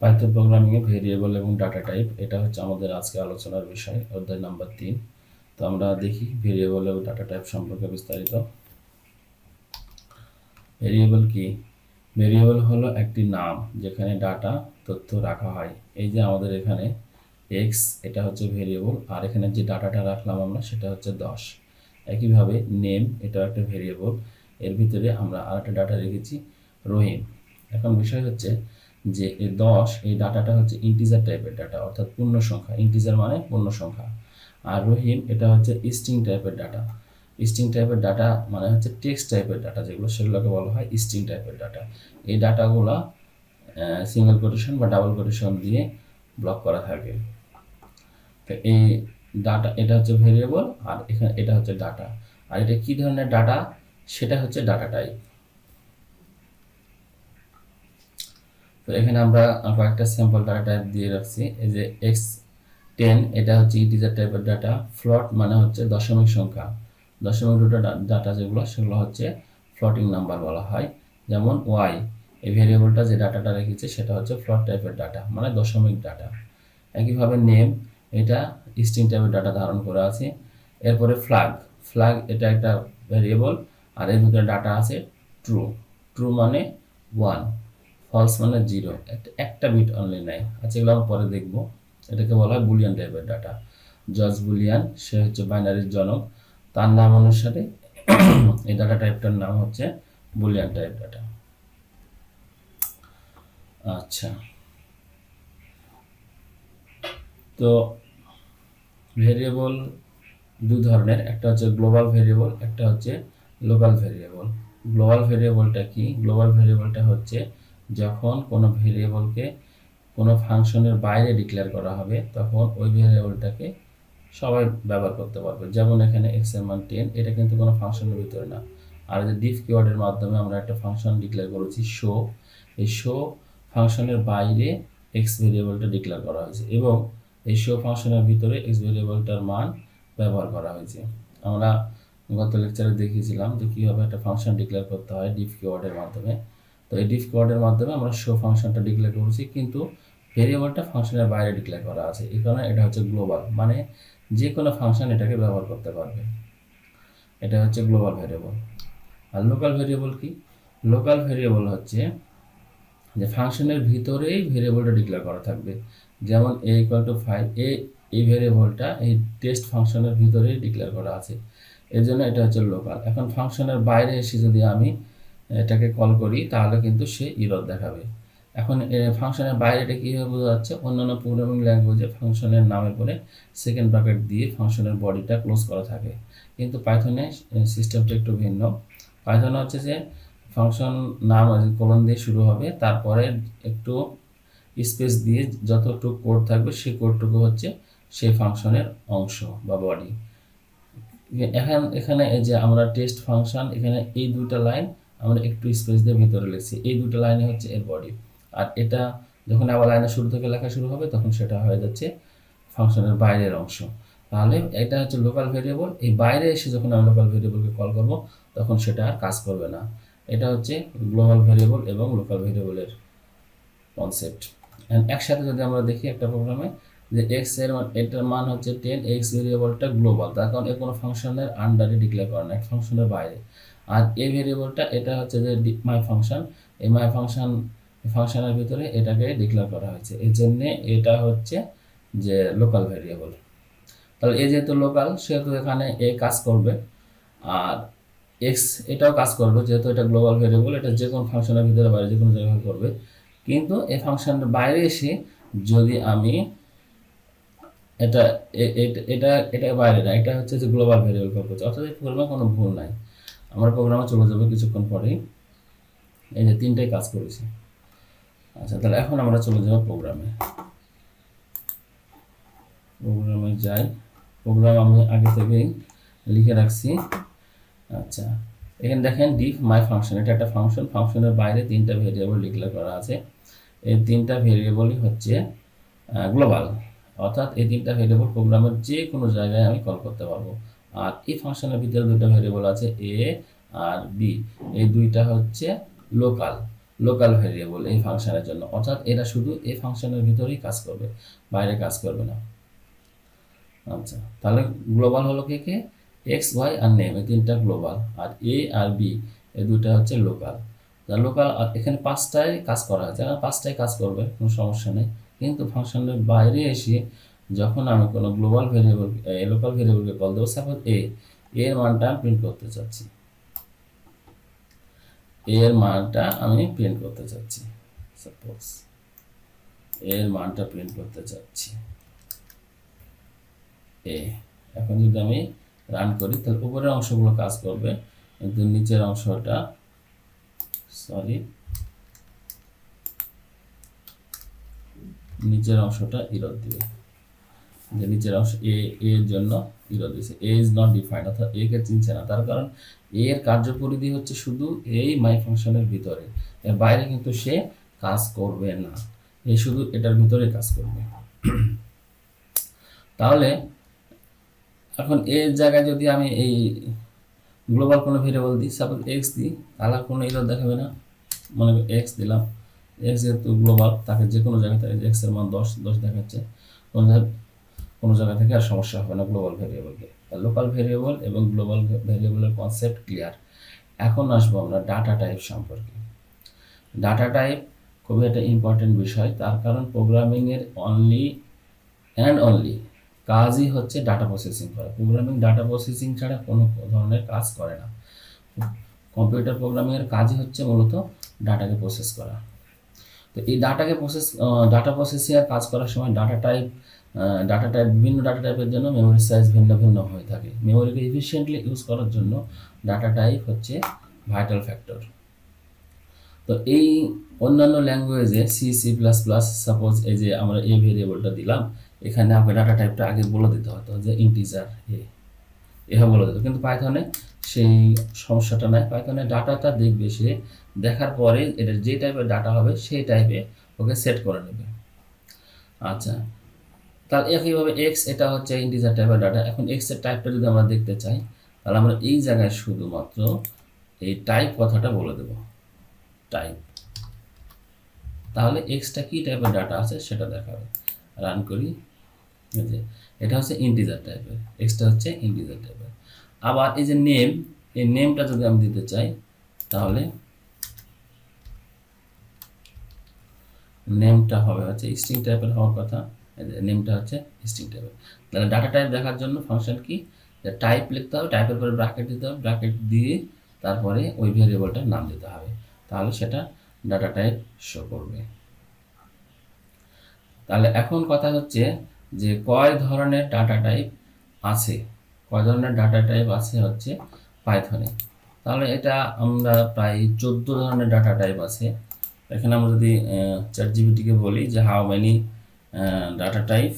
Python প্রোগ্রামিংয়ে variable এবং data type এটা হচ্ছে আমাদের আজকে আলোচনার বিষয়, অধ্যায় নাম্বার তিন। তো আমরা দেখি ভেরিয়েবল এবং ডাটা টাইপ সম্পর্কে বিস্তারিত। ভেরিয়েবল কি? ভেরিয়েবল হলো একটি নাম যেখানে ডাটা তথ্য রাখা হয়। এই যে আমাদের এখানে এক্স এটা হচ্ছে ভেরিয়েবল আর এখানে যে ডাটাটা রাখলাম আমরা, সেটা হচ্ছে দশ। একইভাবে নেম এটাও একটা ভেরিয়েবল এর ভিতরে আমরা আরেকটা ডাটা রেখেছি, রহিম। এখন বিষয় হচ্ছে যে এ দশ, এই ডাটাটা হচ্ছে ইন্টিজার টাইপের ডাটা অর্থাৎ পূর্ণ সংখ্যা। ইন্টিজার মানে পূর্ণ সংখ্যা। আর রহিম, এটা হচ্ছে স্ট্রিং টাইপের ডাটা স্ট্রিং টাইপের ডাটা মানে হচ্ছে টেক্সট টাইপের ডাটা যেগুলো সেগুলোকে বলা হয় স্ট্রিং টাইপের ডাটা এই ডাটাগুলো সিঙ্গেল কোটেশন বা ডাবল কোটেশন দিয়ে ব্লক করা থাকে। তো এই ডাটা এটা হচ্ছে ভেরিয়েবল আর এখানে, এটা হচ্ছে ডাটা আর এটা কী ধরনের ডাটা সেটা হচ্ছে ডাটা টাইপ তো এখানে আমরা কয়েকটা স্যাম্পল ডাটা টাইপ দিয়ে রাখছি। এই যে এক্স টেন এটা হচ্ছে ইন্টিজার টাইপের ডাটা ফ্লট মানে হচ্ছে দশমিক সংখ্যা। দশমিক দুটো ডাটা যেগুলো, সেগুলো হচ্ছে ফ্লটিং নাম্বার বলা হয়। যেমন ওয়াই এই ভেরিয়েবলটা যে ডাটাটা রেখেছে, সেটা হচ্ছে ফ্লট টাইপের ডাটা মানে দশমিক ডাটা একইভাবে নেম এটা স্ট্রিং টাইপের ডাটা ধারণ করে আছে। এরপরে ফ্ল্যাগ ফ্ল্যাগ এটা একটা ভেরিয়েবল আর এর ভিতরে ডাটা আছে ট্রু ট্রু মানে ওয়ান ফলস মানে জিরো। একটা বিট অনলি নেয়। আচ্ছা এগুলো আমরা পরে দেখব। এটাকে বলা হয় বুলিয়ান টাইপের ডাটা জজ বুলিয়ান, সে হচ্ছে বাইনারির জনক। তার নাম অনুসারে এই ডাটা টাইপটার নাম হচ্ছে বুলিয়ান টাইপ ডাটা আচ্ছা। তো ভেরিয়েবল দু ধরনের। একটা হচ্ছে গ্লোবাল ভেরিয়েবল একটা হচ্ছে লোকাল ভেরিয়েবল গ্লোবাল ভেরিয়েবলটা কি? গ্লোবাল ভেরিয়েবলটা হচ্ছে যখন কোনো ভেরিয়েবলকে কোনো ফাংশনের বাইরে ডিক্লেয়ার করা হবে, তখন ওই ভেরিয়েবলটাকে সবাই ব্যবহার করতে পারবে। যেমন এখানে এক্সের মান টেন এটা কিন্তু কোনো ফাংশনের ভিতরে না। আর যে ডিফ কিওয়ার্ডের মাধ্যমে আমরা একটা ফাংশন ডিক্লেয়ার করেছি শো এই শো ফাংশনের বাইরে এক্স ভেরিয়েবলটা ডিক্লেয়ার করা হয়েছে এবং এই শো ফাংশনের ভিতরে এক্স ভেরিয়েবলটার মান ব্যবহার করা হয়েছে। আমরা গত লেকচারে দেখিয়েছিলাম যে কীভাবে একটা ফাংশন ডিক্লেয়ার করতে হয় ডিফ কিওয়ার্ডের মাধ্যমে। তো এই ডিফ কিওয়ার্ডের মাধ্যমে আমরা শো ফাংশনটা ডিক্লেয়ার করেছি, কিন্তু ভেরিয়েবলটা ফাংশনের বাইরে ডিক্লেয়ার করা আছে। এই কারণে এটা হচ্ছে গ্লোবাল মানে যে কোনো ফাংশন এটাকে ব্যবহার করতে পারবে। এটা হচ্ছে গ্লোবাল ভেরিয়েবল আর লোকাল ভেরিয়েবল কি? লোকাল ভেরিয়েবল হচ্ছে যে ফাংশনের ভিতরেই ভেরিয়েবলটা ডিক্লেয়ার করা থাকবে। যেমন a equal to five a এই ভেরিয়েবলটা এই টেস্ট ফাংশনের ভিতরেই ডিক্লেয়ার করা আছে। এর জন্য এটা হচ্ছে লোকাল এখন ফাংশনের বাইরে এসে যদি আমি এটাকে কল করি, তাহলে কিন্তু সে ইরর দেখাবে। এখন ফাংশনের বাইরে এটা কীভাবে বোঝা যাচ্ছে? অন্যান্য প্রোগ্রামিং ল্যাঙ্গুয়েজে ফাংশনের নামের পরে সেকেন্ড ব্র্যাকেট দিয়ে ফাংশনের বডিটা ক্লোজ করা থাকে। কিন্তু পাইথনে সিস্টেমটা একটু ভিন্ন। পাইথনে হচ্ছে যে ফাংশন নাম কলন দিয়ে শুরু হবে, তারপরে একটু স্পেস দিয়ে যতটুকু কোড থাকবে সেই কোডটুকু হচ্ছে সেই ফাংশনের অংশ বা বডি এখন, এখানে এই যে আমরা টেস্ট ফাংশন এখানে এই দুইটা লাইন আমরা একটু স্পেস দিয়ে ভিতরে লিখছি। এই দুটো লাইনে হচ্ছে এর বডি আর এটা যখন আবার লাইনের শুরু থেকে লেখা শুরু হবে, তখন সেটা হয়ে যাচ্ছে ফাংশনের বাইরের অংশ। তাহলে এটা হচ্ছে লোকাল ভেরিয়েবল এই বাইরে এসে যখন আমরা লোকাল ভেরিয়েবলকে কল করব, তখন সেটা আর কাজ করবে না। এটা হচ্ছে গ্লোবাল ভেরিয়েবল এবং লোকাল ভেরিয়েবলের কনসেপ্ট একসাথে যদি আমরা দেখি একটা প্রোগ্রামে যে এক্সের মান, এটার মান হচ্ছে টেন এক্স ভেরিয়েবলটা গ্লোবাল তার কারণ এ কোনো ফাংশনের আন্ডারে ডিক্লেয়ার করা না ফাংশনের বাইরে। আর এ ভেরিয়েবলটা, এটা হচ্ছে যে মাই ফাংশন এই মাই ফাংশন ফাংশনের ভিতরে এটাকে ডিক্লেয়ার করা হয়েছে। এই জন্যে এটা হচ্ছে যে লোকাল ভেরিয়েবল। তাহলে এ যেহেতু লোকাল সেহেতু এখানে এ কাজ করবে। আর এক্স এটাও কাজ করবে, যেহেতু এটা গ্লোবাল ভেরিয়েবল, এটা যে কোনো ফাংশনের ভিতরে বাইরে যে কোনো জায়গায় করবে। কিন্তু এই ফাংশনের বাইরে এসে যদি আমি এটা এটা এটা বাইরে না, এটা হচ্ছে যে গ্লোবাল ভেরিয়েবল কল করছে অর্থাৎ এই কোনো ভুল নাই। আমার প্রোগ্রামে চলে যাবে কিছুক্ষণ পরেই। এই যে তিনটাই কাজ করেছি। আচ্ছা তাহলে এখন আমরা চলে যাব প্রোগ্রামে প্রোগ্রামে যাই। প্রোগ্রাম আমি আগে থেকেই লিখে রাখছি। আচ্ছা এখানে দেখেন ডিফ মাই ফাংশন এটা একটা ফাংশন ফাংশনের বাইরে তিনটা ভেরিয়েবল ডিক্লেয়ার করা আছে। এই তিনটা ভেরিয়েবলই হচ্ছে গ্লোবাল অর্থাৎ এই তিনটা ভেরিয়েবল প্রোগ্রামের যে কোনো জায়গায় আমি কল করতে পারব। আর এই ফাংশনের ভিতরে দুটো ভেরিয়েবল আছে? এ আর বি এই দুইটা হচ্ছে লোকাল লোকাল ভেরিয়েবল এই ফাংশনের জন্য। অর্থাৎ এরা শুধু এই ফাংশনের ভিতরেই কাজ করবে, বাইরে কাজ করবে না। আচ্ছা তাহলে গ্লোবাল হলো কে কে? এক্স ওয়াই আর নেম এই তিনটা গ্লোবাল আর এ আর বি এই দুটা হচ্ছে লোকাল লোকাল এখানে পাঁচটায় কাজ করা হয়েছে পাঁচটায় কাজ করবে, কোনো সমস্যা নেই। কিন্তু ফাংশনের বাইরে এসে যখন আমি কোনো গ্লোবাল ভেরিয়েবল লোকাল ভেরিয়েবলকে কল দেবো সাপোজ এ এর মানটা আমি প্রিন্ট করতে চাচ্ছি। এর মানটা আমি প্রিন্ট করতে চাচ্ছি। সাপোজ এর মানটা প্রিন্ট করতে চাচ্ছি। এ এখন যদি আমি রান করি, তাহলে উপরের অংশগুলো কাজ করবে, কিন্তু নিচের অংশটা সরি নিচের অংশটা ইরদ দিবে। যে নিচের অংশ এ এর জন্য ইরদ দিয়েছে এ ইজ নট ডিফাইন্ড অর্থাৎ এ কে চিনছে না। তার কারণ এ এর কার্যপরিধি হচ্ছে শুধু এই মাই ফাংশনের ভিতরে। এর বাইরে কিন্তু সে কাজ করবে না। এ শুধু এটার ভিতরে কাজ করবে। তাহলে এখন এর জায়গায় যদি আমি এই গ্লোবাল কোনো ভেরিয়েবল দিই সাপোজ এক্স দিই তাহলে কোনো ইরো দেখাবে না। মনে করি এক্স দিলাম। এক্স যেহেতু গ্লোবাল তাকে যে কোনো জায়গায় এক্সের মান দশ দশ দেখাচ্ছে। কোনো কোনো জায়গা থেকে আর সমস্যা হবে না গ্লোবাল ভেরিয়েবলকে লোকাল ভেরিয়েবল এবং গ্লোবাল ভেরিয়েবলের কনসেপ্ট ক্লিয়ার এখন আসব আমরা ডাটা টাইপ সম্পর্কে। ডাটা টাইপ খুবই একটা ইম্পর্টেন্ট বিষয়, তার কারণ প্রোগ্রামিংয়ের অনলি অ্যান্ড অনলি কাজই হচ্ছে ডাটা প্রসেসিং করা। প্রোগ্রামিং ডাটা প্রসেসিং ছাড়া কোনো ধরনের কাজ করে না। কম্পিউটার প্রোগ্রামিংয়ের কাজই হচ্ছে মূলত ডাটাকে প্রসেস করা। তো এই ডাটাকে প্রসেস ডাটা প্রসেসিংয়ের কাজ করার সময় ডাটা টাইপ ডাটা টাইপ বিভিন্ন ডাটা টাইপের জন্য মেমোরি সাইজ ভিন্ন ভিন্ন হয়ে থাকে। মেমোরিকে এফিসিয়েন্টলি ইউজ করার জন্য ডাটা টাইপ হচ্ছে ভাইটাল ফ্যাক্টর তো এই অন্যান্য ল্যাঙ্গুয়েজে C C plus plus suppose এই যে আমরা এই ভেরিয়েবলটা দিলাম, এখানে আপনাকে ডাটা টাইপটা আগে বলে দিতে হতো যে ইন্টিজার এ এভাবে বলে দিত। কিন্তু পাইথনে সেই সমস্যাটা নাই। পাইথনে ডাটাটা দেখবে সে, দেখার পরে এটা যে টাইপের ডাটা হবে, সেই টাইপে ওকে সেট করে নেবে। আচ্ছা। তার একইভাবে এক্স এটা হচ্ছে ইন্টিজার টাইপের ডাটা এখন এক্সের টাইপটা যদি আমরা দেখতে চাই, তাহলে আমরা এই জায়গায় শুধুমাত্র এই টাইপ কথাটা বলে দেব। টাইপ তাহলে এক্সটা কী টাইপের ডাটা আছে সেটা দেখাবে। রান করি। এটা হচ্ছে ইন্টিজার টাইপের এক্সটা হচ্ছে ইন্টিজার টাইপের আবার এই যে নেম এই নেমটা যদি আমি দিতে চাই, তাহলে নেমটা হবে হচ্ছে স্ট্রিং টাইপের হওয়ার কথা। নেমটা হচ্ছে স্ট্রিং টাইপের তাহলে ডাটা টাইপ দেখার জন্য ফাংশন কি? টাইপ লিখতে হবে টাইপের পরে ব্র্যাকেট দিতে হবে ব্র্যাকেট দিয়ে তারপরে ওই ভেরিয়েবলটার নাম দিতে হবে। তাহলে সেটা ডাটা টাইপ শো করবে। তাহলে এখন কথা হচ্ছে যে কয় ধরনের ডাটা টাইপ আছে? কয় ধরনের ডাটা টাইপ আছে হচ্ছে পাইথনে তাহলে এটা আমরা প্রায় চোদ্দ ধরনের ডাটা টাইপ আছে। এখানে আমরা যদি চ্যাট জিবিটিকে বলি যে how many data type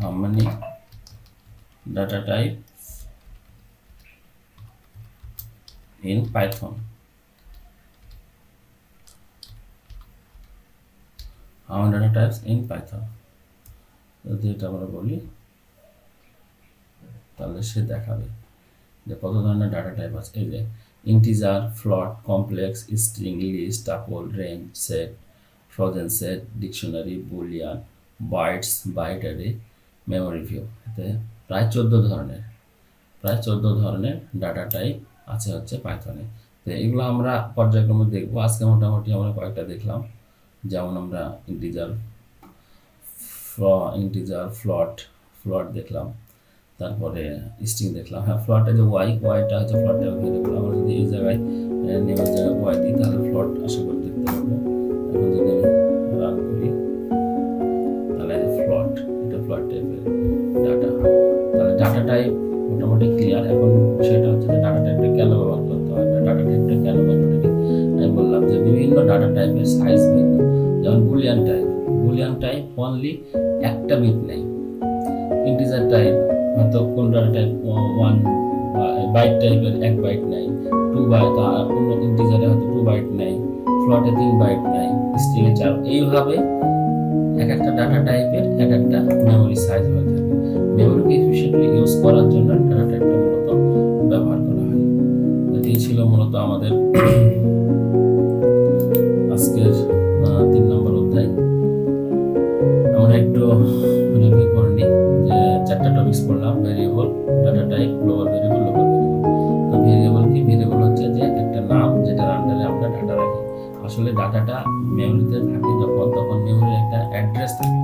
how many data type in Python how data types in Python যদি এটা আমরা বলি, তাহলে সে দেখাবে যে কত ধরনের ডাটা টাইপ আছে। এই যে integer float complex string list tuple range set frozen set dictionary boolean bytes byte array memory view. এতে প্রায় চোদ্দ ধরনের, প্রায় চোদ্দ ধরনের ডাটা টাইপ আছে হচ্ছে পাইথনে। তো এগুলো আমরা পর্যায়ক্রমে দেখব। আজকে মোটামুটি আমরা কয়েকটা দেখলাম। যেমন আমরা ইন্টিজার ইন্টিজার ফ্লট ফ্লট দেখলাম। তারপরে স্ট্রিং দেখলাম। হ্যাঁ ফ্লটে যে ওয়াই, ওয়াইটা হচ্ছে ফ্লট ভেরিয়েবল আমরা যদি এই জায়গায় নেমের জায়গায় ওয়াই দিই, তাহলে ফ্লট আশা করি দেখতে পাবো। এখন যদি ওয়ান বাইট টাইপের এক বাইট নেই টু বাইট অন্য ইন্টিজারে হয়তো টু বাইট নেয় ফ্লটে তিন বাইট নাই স্ট্রিংয়ে চার, এইভাবে এক একটা ডাটা টাইপের এক একটা মেমোরি সাইজ হয়ে থাকে। মেমোরিকে এফিসিয়েন্টলি ইউজ করার জন্য ডাটা টাইপটা মূলত ব্যবহার করা হয়। এই ছিল মূলত আমাদের ডাটাটা মেমোরিতে থাকে যখন, তখন মেমোরির একটা অ্যাড্রেস থাকে।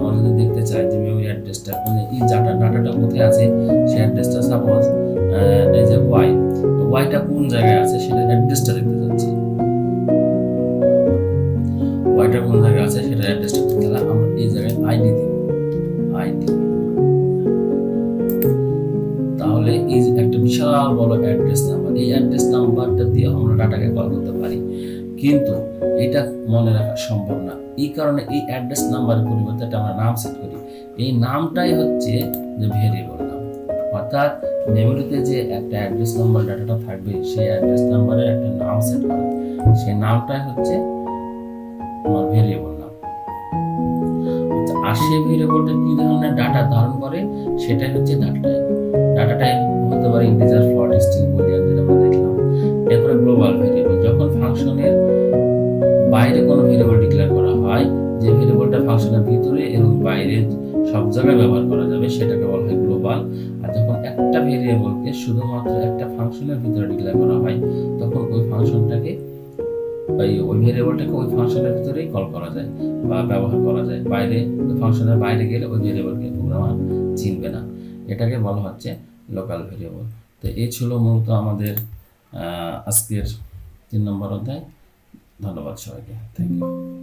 আমরা যদি দেখতে চাই যে মেমোরি অ্যাড্রেসটা মানে এই ডাটা ডাটাটা কোথায় আছে, সেই অ্যাড্রেসটা সাপোজ এই যে ওয়াই ওয়াইটা কোন জায়গায় আছে সেটা অ্যাড্রেসটা দেখতে চাচ্ছি। ওয়াইটা কোন জায়গায় আছে সেটা অ্যাড্রেসটা দেখতে গেলে আমরা এই জায়গায় আইডি দিব আইডি তাহলে এই একটা বিশাল বড় অ্যাড্রেস নাম্বার এই অ্যাড্রেস নাম্বারটা দিয়ে আমরা ডাটাকে কল করতে পারি। কিন্তু এটা মনে রাখা সম্ভব না। এই কারণে এই অ্যাড্রেস নাম্বারের পরিবর্তে একটা আমরা নাম সেট করি। এই নামটাই হচ্ছে যে ভেরিয়েবল নাম। অর্থাৎ মেমোরিতে যে একটা অ্যাড্রেস নাম্বার ডাটাটা থাকবে সেই অ্যাড্রেস নাম্বারের একটা নাম সেট করে। সেই নামটাই হচ্ছে আমার ভেরিয়েবল নাম। আচ্ছা, আর সেই ভেরিয়েবলটা কি ধরনের ডাটা ধারণ করে? সেটাই হচ্ছে ডাটা টাইপ ডাটা টাইপ হতে পারে ইন্টিজার ফ্লোট স্ট্রিং বুলিয়ান যেটা আমরা দেখলাম। এরপরে গ্লোবাল ভেরিয়েবল যখন ফাংশনের বাইরে কোনো ভেরিয়েবল ডিক্লেয়ার করা হয়, যে ভেরিয়েবলটা ফাংশনের ভিতরে এবং বাইরে সব জায়গায় ব্যবহার করা যাবে, সেটাকে বলা হয় গ্লোবাল আর যখন একটা ভেরিয়েবলকে শুধুমাত্র একটা ফাংশনের ভিতরে ডিক্লেয়ার করা হয়, তখন ওই ফাংশনটাকে ওই ওই ভেরিয়েবলটাকে ওই ফাংশনের ভিতরেই কল করা যায় বা ব্যবহার করা যায়। বাইরে, ওই ফাংশনের বাইরে গেলে ওই ভেরিয়েবলকে প্রোগ্রামার চিনবে না। এটাকে বলা হচ্ছে লোকাল ভেরিয়েবল তো এই ছিল মূলত আমাদের আজকের তিন নম্বর অধ্যায়। ধন্যবাদ সবাইকে। Thank you